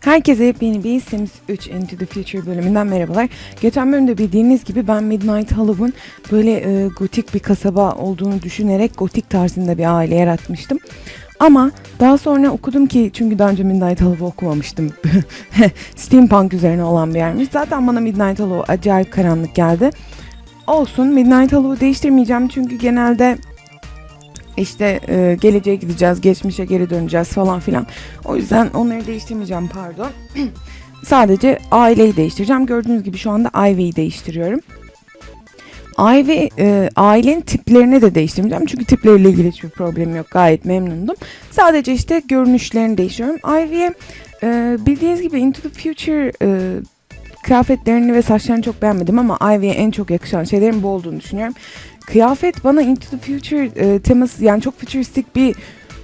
Herkese yepyeni bir Sims 3 Into the Future bölümünden merhabalar. Geçen bölümde bildiğiniz gibi ben Midnight Hollow'un böyle e, gotik bir kasaba olduğunu düşünerek gotik tarzında bir aile yaratmıştım. Ama daha sonra okudum ki çünkü daha önce Midnight Hollow okumamıştım. Steampunk üzerine olan bir yermiş. Zaten bana Midnight Hollow acayip karanlık geldi. Olsun Midnight Hollow'u değiştirmeyeceğim çünkü genelde işte e, geleceğe gideceğiz, geçmişe geri döneceğiz falan filan. O yüzden onları değiştirmeyeceğim pardon. Sadece aileyi değiştireceğim. Gördüğünüz gibi şu anda Ivy'yi değiştiriyorum. Ivy e, ailenin tiplerini de değiştirmeyeceğim. Çünkü tipleriyle ilgili hiçbir problemim yok. Gayet memnundum. Sadece işte görünüşlerini değiştiriyorum. Ivy'ye e, bildiğiniz gibi Into the Future e, kıyafetlerini ve saçlarını çok beğenmedim ama Ivy'ye en çok yakışan şeylerin bu olduğunu düşünüyorum. Kıyafet bana Into the Future e, teması yani çok futuristik bir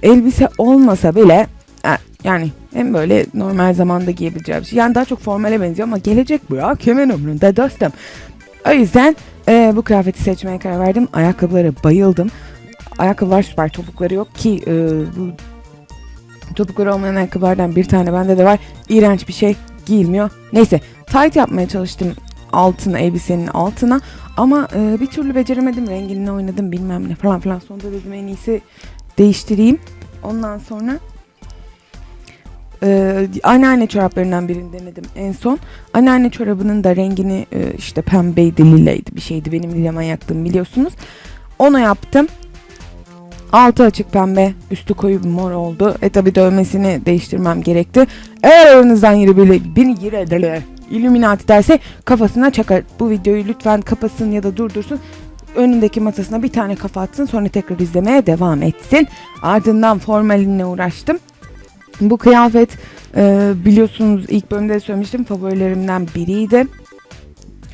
elbise olmasa bile e, yani hem böyle normal zamanda giyebileceği bir şey. Yani daha çok formale benziyor ama gelecek bu ya. Kimin umrunda dostum. O yüzden e, bu kıyafeti seçmeye karar verdim. Ayakkabılara bayıldım. Ayakkabılar süper. Topukları yok ki e, bu topukları olmayan ayakkabılardan bir tane bende de var. İğrenç bir şey giyilmiyor. Neyse tight yapmaya çalıştım altına elbisenin altına. Ama e, bir türlü beceremedim rengini oynadım bilmem ne falan filan. Sonunda dedim en iyisi değiştireyim. Ondan sonra e, anneanne çoraplarından birini denedim en son. Anneanne çorabının da rengini e, işte pembeydi lileydi bir şeydi. Benim lila manyaklığım biliyorsunuz. Onu yaptım. Altı açık pembe, üstü koyu bir mor oldu. E tabi dövmesini değiştirmem gerekti. Eğer aranızdan biri beni yere Illuminati derse kafasına çakar. Bu videoyu lütfen kapasın ya da durdursun. Önündeki masasına bir tane kafa atsın sonra tekrar izlemeye devam etsin. Ardından formalinle uğraştım. Bu kıyafet e, biliyorsunuz ilk bölümde de söylemiştim favorilerimden biriydi.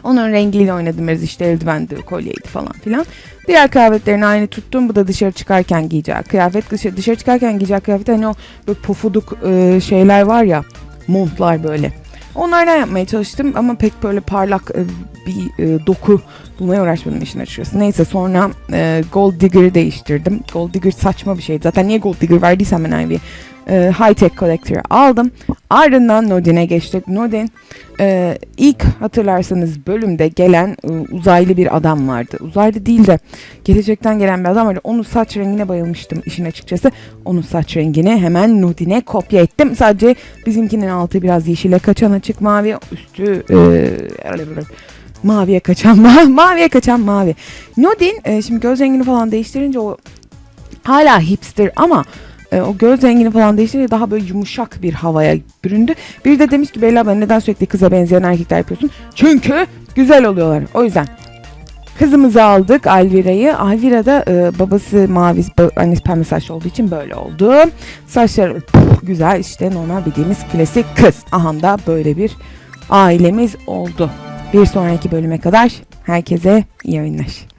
Onun rengiyle oynadım biraz işte eldivendi, kolyeydi falan filan. Diğer kıyafetlerini aynı tuttum. Bu da dışarı çıkarken giyeceği kıyafet. Dışarı, dışarı çıkarken giyeceği kıyafet hani o böyle pofuduk e, şeyler var ya montlar böyle. Onlardan yapmaya çalıştım ama pek böyle parlak e, bir e, doku bulmaya uğraşmadım işin açıkçası. Neyse sonra e, Gold Digger'ı değiştirdim. Gold Digger saçma bir şeydi. Zaten niye Gold Digger verdiysem ben Ivy. E, High Tech Collector'ı aldım. Ardından Nodin'e geçtik. Nodin e, ilk hatırlarsanız bölümde gelen e, uzaylı bir adam vardı. Uzaylı değil de gelecekten gelen bir adam vardı. Onun saç rengine bayılmıştım işin açıkçası. Onun saç rengini hemen Nodin'e kopya ettim. Sadece bizimkinin altı biraz yeşile kaçan açık mavi. Üstü e, maviye kaçan ma maviye kaçan mavi. Nodin e, şimdi göz rengini falan değiştirince o hala hipster ama e, o göz rengini falan değiştirince daha böyle yumuşak bir havaya büründü. Bir de demiş ki Bella ben neden sürekli kıza benzeyen erkekler yapıyorsun? Çünkü güzel oluyorlar. O yüzden kızımızı aldık Alvira'yı. Alvira da e, babası mavi, annesi pembe saçlı olduğu için böyle oldu. Saçları puf, güzel işte normal bildiğimiz klasik kız. Aha da böyle bir ailemiz oldu. Bir sonraki bölüme kadar herkese iyi oyunlar.